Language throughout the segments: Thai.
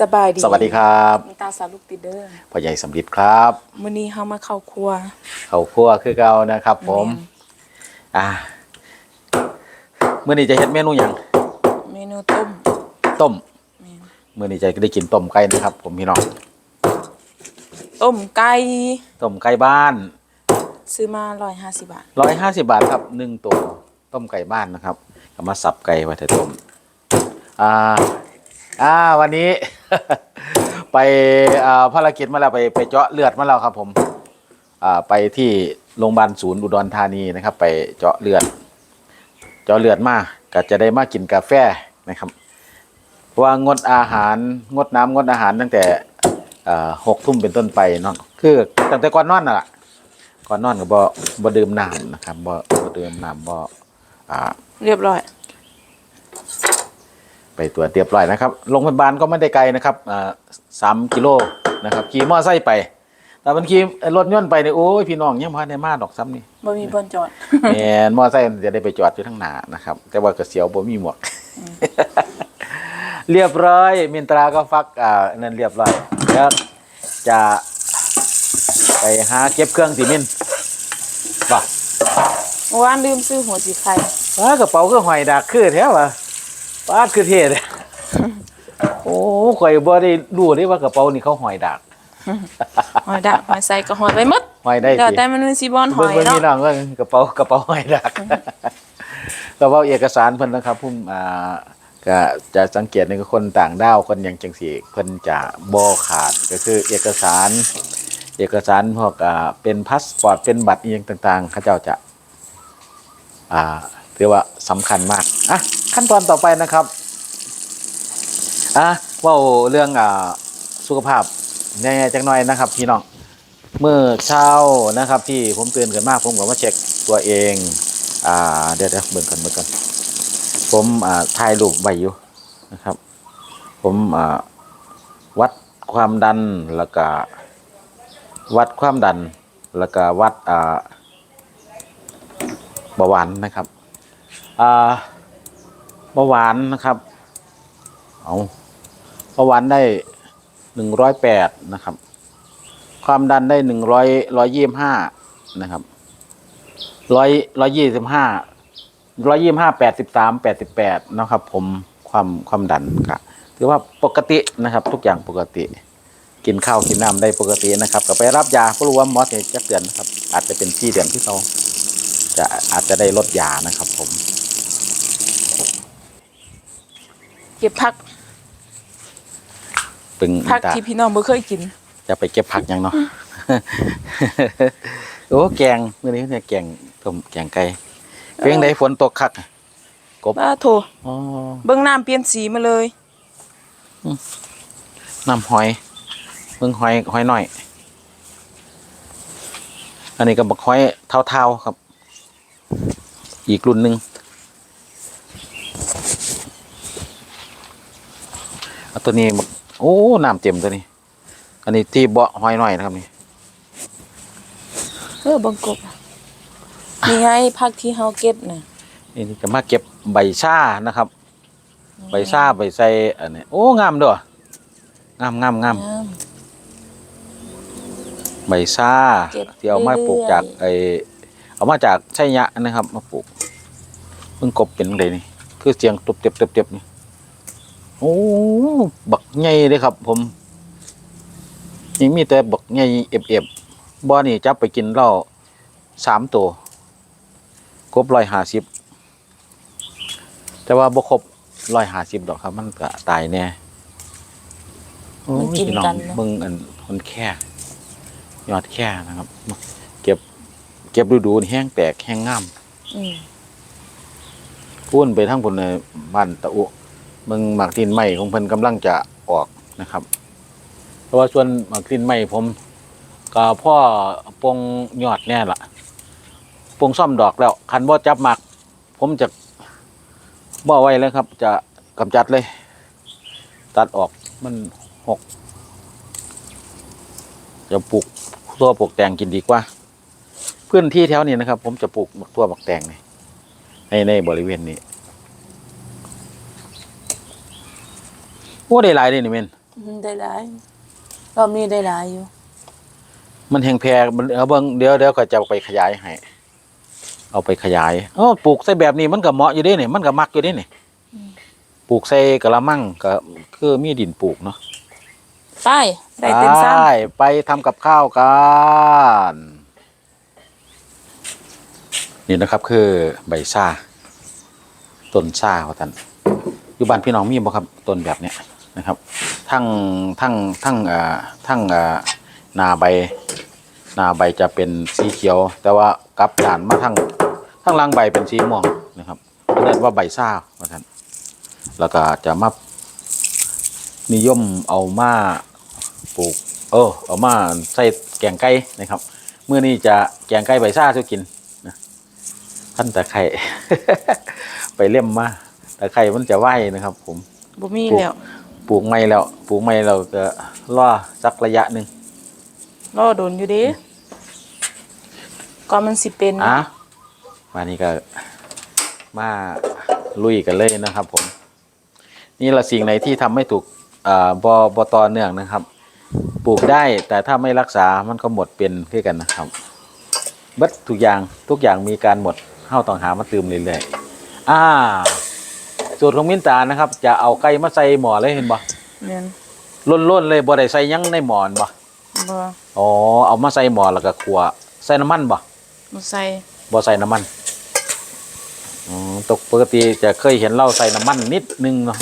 สบายดีสวัสดีครับมีตาสาวลูกติดเด้อพ่อใหญ่สำลิดครับมื้อนี้เฮามาเข้าครัว เขาครัวคือเก่านะครับ ผม อ่าเมื่อนี้จะเฮ็ดเมนูหยังเมนูต้ม ต้มแม่นเมื่อนี้จะได้กินต้มไก่นะครับ ผมพี่น้อง ต้มไก่ ต้มไก่บ้าน ซื้อมา150บาทร้อยห้าสิบาทครับหนึ่งตัวต้มไก่บ้านนะครับก็มาสับไก่ไว้แต่ต้ม อ่า อ่าวันนี้ ไปภารกิจมาแล้วไปไปเจาะเลือดมาแล้วครับ ผมอ่าไปที่โรงพยาบาลศูนย์อุดรธานีนะครับ ไปเจาะเลือด เจาะเลือดมาก็จะได้มากินกาแฟนะครับว่างดอาหารงดน้ำงดอาหารตั้งแต่หกทุ่มเป็นต้นไปเนาะคือตั้งแต่ก่อนนอนน่ะล่ะก่อนนอนก็บ่บ่ดื่มน้ำนะครับบ่บ่ดื่มน้ำบ่อ่าเรียบร้อย ไปตรวจเรียบร้อยนะครับโรงพยาบาลก็ไม่ได้ไกลนะครับอ่าสามกิโลนะครับขี่มอไซค์ไป แต่มันขี่รถยนต์ไปเนี่ยโอ้ยพี่น้องยังพาในมาดอกซ้ำนี่บ่มีบ่อนจอดแมนมอไซค์มันจะได้ไปจอดอยู่ทั้งหน้านะครับ แต่ว่ากระเสียวบ่มีหมวก เรียบร้อยมินตราก็ฟักอ่านั่นเรียบร้อยแล้วจะไปหาเก็บเครื่องสิมินบ่เมื่อวานลืมซื้อหัวสีไข่ว้ากระเป๋าก็หอยดักคือแท้วะ ปาดคือเท่เลยโอ้ข่อยบ่ได้รู้ได้ว่ากระเป๋านี่เขาหอยดักหอยดักหอยใส่ก็หอยไว้หมดหอยได้เดี๋ยวสิแต่มันมีสิบอนหเบิ่องยเบิ่งเนาะพี่น้องก็กระเป๋ากระเป๋าหอยดักกระเป๋าเอกสารเพิ่นนะครับพุ่มอ่าก็จะสังเกตในคนต่างด้าวคนหยังจังซี่เพิ่นจะบ่ขาดก็คือเอกสาร เอกสารพวกอ่าเป็นพาสปอร์ตเป็นบัตรอีหยังต่างๆเขาเจ้าจะอ่า เรียกว่าสำคัญมากอะขั้นตอนต่อไปนะครับอะว่าเรื่องอ่าสุขภาพแน่จังหน่อยนะครับ พี่น้องเมื่อเช้านะครับ ที่ผมตื่นขึ้นมากผมก็มาเช็คตัวเองอ่าเดี๋ยวเดี๋ยวเบิ่งกันเบิ่งกันผมอ่าถ่ายรูปไว้อยู่นะครับ ผมอ่าวัดความดันแล้วก็วัดความดันแล้วก็วัดอ่าเบาหวานนะครับ เบาหวานนะครับ เอาเบาหวานได้หนึ่งร้อยแปดนะครับ ความดันได้หนึ่งร้อยร้อยยี่สิบห้านะครับร้อยร้อยยี่สิบห้าร้อยยี่สิบห้าแปดสิบสามแปดสิบแปดนะครับ ผมความความดันก็ถือว่าปกตินะครับ ทุกอย่างปกติ กินข้าวกินน้ำได้ปกตินะครับก็ไปรับยาเพราะรู้ว่าหมอเนี่ยจะเตือนนะครับ อาจจะเป็นที่เดือนที่สองจะอาจจะได้ลดยานะครับผม เก็บผักปึงผักตาที่พี่น้องบ่เคยกิน จะไปเก็บผักยังเนาะโอ้แกงมื้อนี้เนี่ยแกงต้มแกงไก่เพียงใดฝนตกคักบ้าโถอ๋อเบิ่งน้ำเปลี่ยนสีมาเลยน้ำหอยเบิ่งหอยหอยหน่อย อันนี้ก็บักหอยเท่าๆครับ อีกรุ่นหนึ่งเอา ตัวนี้บักโอ้น้ำเต็มตัวนี้ อันนี้ที่เบาะหอยหน่อยนะครับนี่เออบังกบนี่ไงผักที่เฮาเก็บน่ะนี่จะมาเก็บใบชานะครับ ใบชาใบใส่อันนี้โอ้งามเด้องามงามงามงามใบชาเก็บที่เอามาปลูกเรื่อยๆจากไอเอามาจากชัยยะนะครับ มาปลูกเพิ่งกบเป็นไงนี่คือเสียงตุบเต็บตุบเต็บนี่ โอ้บักใหญ่เลยครับ ผมนี่มีแต่บักใหญ่เอฟเอฟบ่อนี่จับไปกินเหล้าสามตัวกบร้อยห้าสิบแต่ว่าบ่ครบร้อยห้าสิบดอกครับ มันก็ตายแน่โอ้ยมันกินพี่น้องกันเนอะเบิ่งอันคนแค่ยอดแค่นะครับ เก็บ เก็บดูดูๆนี่แห้งแตกแห้งงามอืมพุ่นไปทั้งผลในบ้านตะอุ เมืองหมากทินไม้ของเพิ่นกำลังจะออกนะครับ เพราะว่าส่วนหมากทินไม้ผมก็พ่อปงยอดแน่ละปงซ่อมดอกแล้ว คันบ่จับหมาก ผมจะบ่ไว้เลยครับ จะกำจัดเลย ตัดออกมันหกจะปลูกตัวปลูกแตงกินดีกว่า พื้นที่แถวนี้นะครับ ผมจะปลูกบักตัวบักแตงในในบริเวณนี้ โอ้ได้หลายเลยนี่เมนอืมได้หลายรอบนี้ได้หลายอยู่ มันแหงแพรมันเอาเบิ่งเดี๋ยวเดี๋ยวก็จะเอาไปขยายให้เอาไปขยายอ๋อปลูกใส่แบบนี้มันก็เหมาะอยู่เด้นี่มันก็มักอยู่เด้นี่ปลูกใส่กระมังก็คือมีดินปลูกเนาะไปได้เต็มซ้ไปไปทำกับข้าวกันนี่นะครับ คือใบซ่าต้นซ่าว่าท่านอยู่บ้านพี่น้องมีบ่ครับต้นแบบเนี้ย นะครับทั้งทั้งทั้งเอ่อทั้งเอ่อหนาใบหนาใบจะเป็นสีเขียว แต่ว่ากลับด่านมาทั้งทั้งล่างใบเป็นสีม่วงนะครับเรียกว่าใบซ่าว่าท่านแล้วก็จะมานิยมเอามาปลูก เออเอามาใส่แกงไก่นะครับเมื่อนี้จะแกงไก่ใบซ่าสุกินนะท่านตะไคร่ไปเล่มมาตะไคร่มันจะไหวนะครับ ผมบ่มีแล้ว ปลูกไม่แล้ว ปลูกไม่เราก็รอสักระยะหนึ่งรอโดนอยู่เด้ก่อนมันสิเป็นอะมานี่ก็มาลุยกันเลยนะครับผม นี่ละสิ่งไหนที่ทำไม่ถูกอ่าบอบต่อเนื่องนะครับ ปลูกได้แต่ถ้าไม่รักษามันก็หมดเป็นคือกันนะครับเบัดทุกอย่างทุกอย่างมีการหมดเข้าต้องหามาตืมเรื่อยๆอ่า สูตรของมินตานะครับ จะเอาไก่มาใส่หม้อเลยเห็นบ่แม่นล้นๆเลยบ่ได้ใส่หยังในหม้อนั่นบ่บ่อ๋อเอามาใส่หม้อแล้วก็คั่วใส่น้ำมันบ่บ่ใส่บ่ใส่น้ำมันอ๋อตกปกติจะเคยเห็นเราใส่น้ำมันนิดนึงเนาะ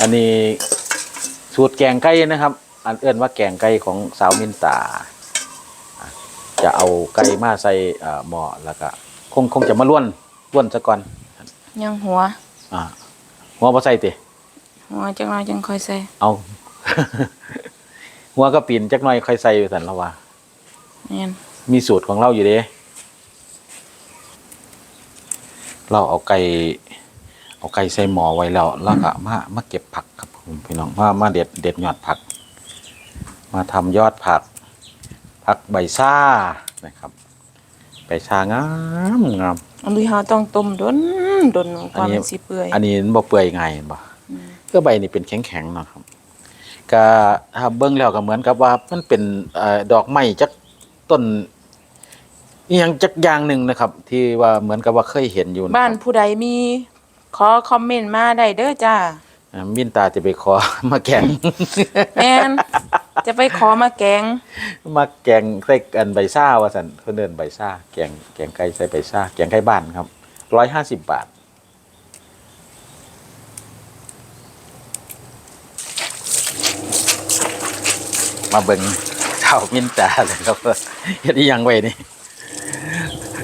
อันนี้สูตรแกงไก่นะครับ อันเอื้อนว่าแกงไก่ของสาวมินตาอะจะเอาไก่มาใส่เอ่อหม้อแล้วก็คงคงจะมาล้วนล้วนซะก่อน ยังหัว อ่าหัวบ่ใส่ติหัวจังน้อยจังค่อยใส่เอา หัวก็ปีนจักหน่อยค่อยใส่ไปสันแล้วว่า แม่นมีสูตรของเราอยู่เด้เราเอาไก่เอาไก่ใส่หม้อไว้แล้วแล้วก็มามาเก็บผักครับผมพี่น้องมามาเด็ดเด็ดยอดผัก มาทำยอดผัก ผักใบซ่านะครับ ใบซ่างามงาม อันนี้เฮาต้องต้มดนดนกว่าอันนี้มันสิเปื่อยอันนี้มันบ่เปื่อยง่ายเห็นบ่ก็ใบนี่เป็นแข็งๆเนาะครับก็ถ้าเบิ่งแล้วก็เหมือนกับว่ามันเป็นเอ่อดอกไม้จักต้นอหยังจักอย่างหนึ่งนะครับ ที่ว่าเหมือนกับว่าเคยเห็นอยู่ะครับบ้านผู้ใดมีขอคอมเมนต์มาได้เด้อจ้าอ่า มินตาจะไปขอมาแกงแม่นจะไปขอมาแกง มาแกงใส่กันใบซ่าว่าสันเขาเดินใบซ่าแกงแกงไก่ใส่ใบซ่าแกงไก่บ้านครับร้อยห้าสิบบาทมาเบิ่งเท่ามินตาเลยครับเฮ็ดอีหยังไว้นี่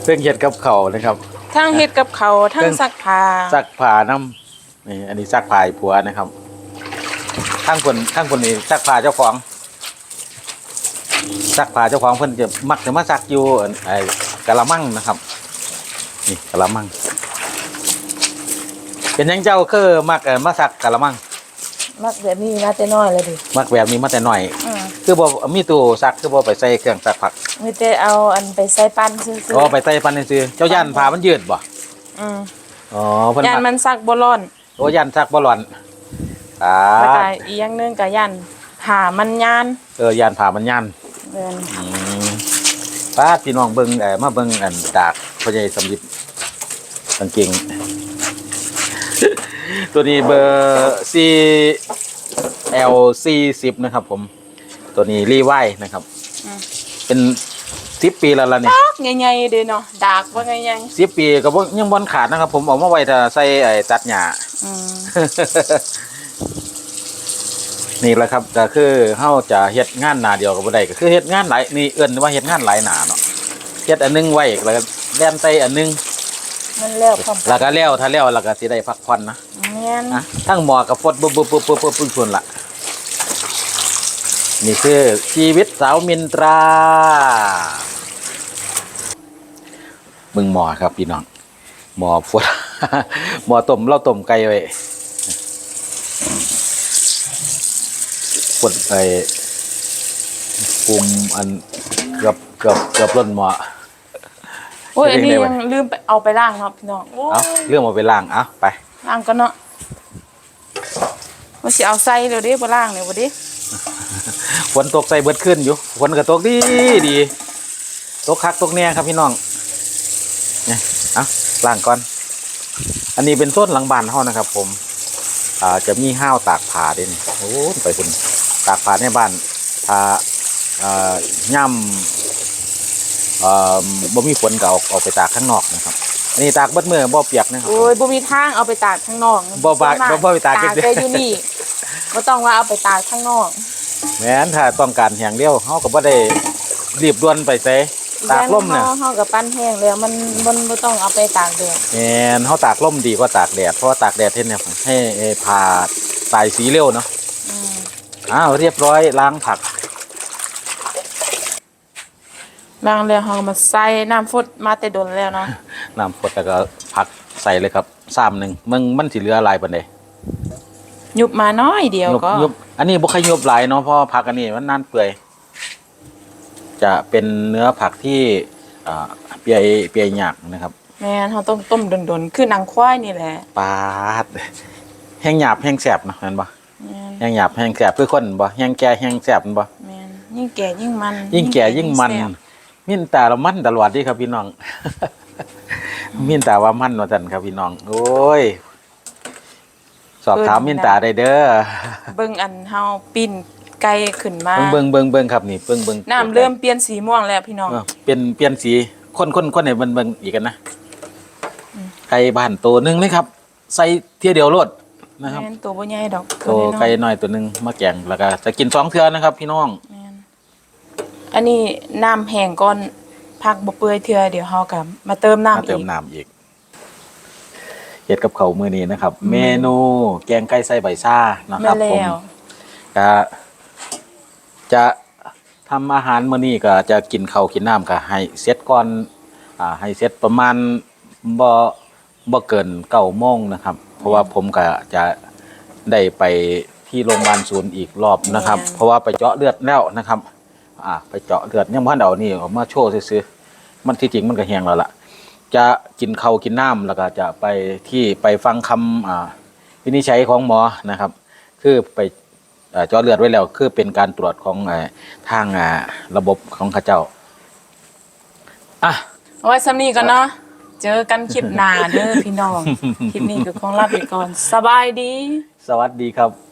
เพิ่งเฮ็ดกับเขาวนะครับทั้งเฮ็ดกับเขาวทั้งซักผ้าซักผ้าน้ำ นี่อันนี้ซักผ้าให้ผัวนะครับข้างคนข้างคนนี้ซักผ้าเจ้าของซักผ้าเจ้าของเพิ่นจะมักจะมาซักอยู่อันไอ้กะละมังนะครับนี่กะละมังเป็นหยังเจ้าคือมักเอ่อมาซักกะละมังมักแบบนี้มาแต่น้อยเลยดิมักแบบนี้มาแต่น้อยอือคือบ่มีตู้ซักคือบ่ไปใส่เครื่องซักผักมีแต่เอาอันไปใส่ปั้นซื่อก็ไปใส่ปันซื่อๆเจ้าย่านผ้ามันยืดบ่ๆอืมอ๋อเพิ่นย่านมักมันซักบ่ร้อน โอ้ย่านซักบ่ร้อนอ่าแล้วก็อีกอย่างหนึงก็ย่านผ้ามันยานเออย่านผ้ามันย่านเพิ่นอืมป้าพี่น้องเบิ่งเอ่อมาเบิ่งอันดากพ่อใหญ่สำลิดกางเกง ตัวนี้เบอร์ซีเอลซีสิบนะครับ ผม ตัวนี้รีไวนะครับ เป็นสิบปีแล้วล่ะนี่ดากใหญ่ๆเด้เนาะดากว่าใหญ่สิบปีก็บ่ยังบอลขาดนะครับ ผมเอามาไว้ถ้าใส่ไอ้ตัดหญ้าๆ อืมนี่แหละครับก็คือเฮาจะเฮ็ดงานหนาเดียวกับบ่ได้ก็คือเฮ็ดงานหลายนี่เอิ้นว่าเฮ็ดงานหลายหนาเนาะเฮ็ดอันหนึงไว้แล้วก็แล่นใส่อันหนึงมันแล้วพร้อมแล้วก็แล้วถ้าแล้วแล้วก็สิได้พักผ่อนนะแม่นนะทั้งหมอกับฟดปุ๊บปุ๊บปุ๊บปุ๊บปุ๊บปุ๊บพุ่นละนี่คือชีวิตสาวมินตรามึงหมอครับพี่น้องหมอฟด หมอต้มเราต้มไก่ไว้ฟดไอ้ปุ่มอันเกือบเกือบเกือบล้นหมอโอ้ยอันนี้เฮ็ดจั่ยังงใดวะลืมไปเอาไปล้างเนาะพี่น้องโอ้เอายเรื่องมาไปล้างเอาไป ล้างก็เนาะว่าสิเอาใส่เดี๋ยวดิบ่ล่างเดี๋ยวบ่ดิฝนตกใส่เบิดขึ้นอยู่ฝนก็ตกดีดีตกคักตกแน่ครับพี่น้องเนี่ยเอาล้างก่อน อันนี้เป็นต้นหลังบ้านเฮานะครับ ผมอ่าจะมีห้าวตากผ้าเด่นโอ้ยไปคุณตากผ้าในบ้านถ้าอ่าย่ำอ่าบ่มีฝนก็เอาออกไปตากข้างนอกนะครับอันนี้ตากเบิดมือบ่เปียกนะครับ โอ้ยบ่มีทางเอาไปตากข้างนอกบ่บาส่วนมบ่ไปตากตากเก็บได้อยู่นี่บ่ต้องว่าเอาไปตากข้างนอก แม้นถ้าต้องการแหงเดียวเฮาก็บ่ได้รีบด่วนไปใส่ ตากลมเนี่ยเฮาเฮากับปั้นแห้งแล้วมันมันบ่ต้องเอาไปตากแดดแม่นเฮาตากลมดีกว่าตากแดดเพราะว่าตากแดดเฮ็ดเนี่ยให้เอ่อผ่าตายสีเร็วเนาะอืมอ้าวเรียบร้อยล้างผักล้างแล้วเฮาก็มาใส่น้ำฟดมาแต่ดนแล้วเนาะน้ำพดแล้วก็ผักใส่เลยครับซ้ำหนึ่งมึงมันสิเหลือหลายปานใดยุบมาน้อยเดียวยุบก็ยุบอันนี้บ่ค่อยยุบหลายเนาะเพราะว่าผักอันนี้มันนานเปื่อย จะเป็นเนื้อผักที่อ่าเปียเปียหยากนะครับแม่นเฮาต้องต้มดนๆคือหนังควายนี่แหละปาดแห้งหยาบแห้งแสบเนาะเห็นบ่แม่นแห้งหยาบแห้งแสบคือคนบ่แห้งแก่แห้งแสบแม่นบ่แม่นยิ่งแก่ยิ่งมันยิ่งแก่ยิ่งมันแซ่บมินตาละมันตลอดที่ครับพี่น้อง มินตาว่ามันว่าจันครับพี่น้อง โอ้ย สอบถามมินตาได้เด้อ เบิ่งอันเฮาปิ้น ไก่ขึ้นมาเบิ่งเบิ่งเบิ่งครับนี่เบิ่งเบิ่งน้ำเริ่มเปลี่ยนสีม่วงแล้วพี่น้องเออเป็นเปลี่ยนสีคนคนคนไหนเบิ่งเบิ่งอีกกันนะไก่บ้านตัวหนึงเลยครับ ใส่เที่ยเดียวโลดนะครับแม่นตัวบ่ใหญ่ดอกตัวน้อยๆไก่น้อยตัวหนึงมาแกงแล้วก็จะกินสองเทื่อนะครับ พี่น้องแม่นอันนี้น้ำแห้งก่อนพักบ่เปื่อยเทื่อเดี๋ยวเฮาก็มาเติมน้ำมาเติอีมกน้ำอีกเฮ็ดกับเขาวมื้อนี้นะครับ เมนูแกงไก่ใส่ใบซ่านะคแม่รับผมแล้วก็ จะทำอาหารมื้อนี้ก็จะกินข้าวกินน้ำก็ให้เสร็จก่อนอ่าให้เสร็จประมาณบ่บ่เกินเก้าโมงนะครับ เพราะว่าผมก็จะได้ไปที่โรงพยาบาลศูนย์อีกรอบนะครับ เพราะว่าไปเจาะเลือดแล้วนะครับ อ่า ไปเจาะเลือดยังบ่ทันเอานี่ออกมาโชว์ซื่อๆมันที่จริงมันก็แห้งแล้วล่ะ จะกินข้าวกินน้ำแล้วก็จะไปที่ไปฟังคำอ่าวินิจฉัยของหมอนะครับ คือไป เอ่อเจาะเลือดไว้แล้วคือเป็นการตรวจของเอ่อทางอ่าระบบของเข้าเจ้าอะเอาไว้สำนี้ก่อนเนาะเจอกันคลิปหน้าเด้อพี่น้อง คลิปนี้ก็คงลาไปก่อน สบายดี สวัสดีครับ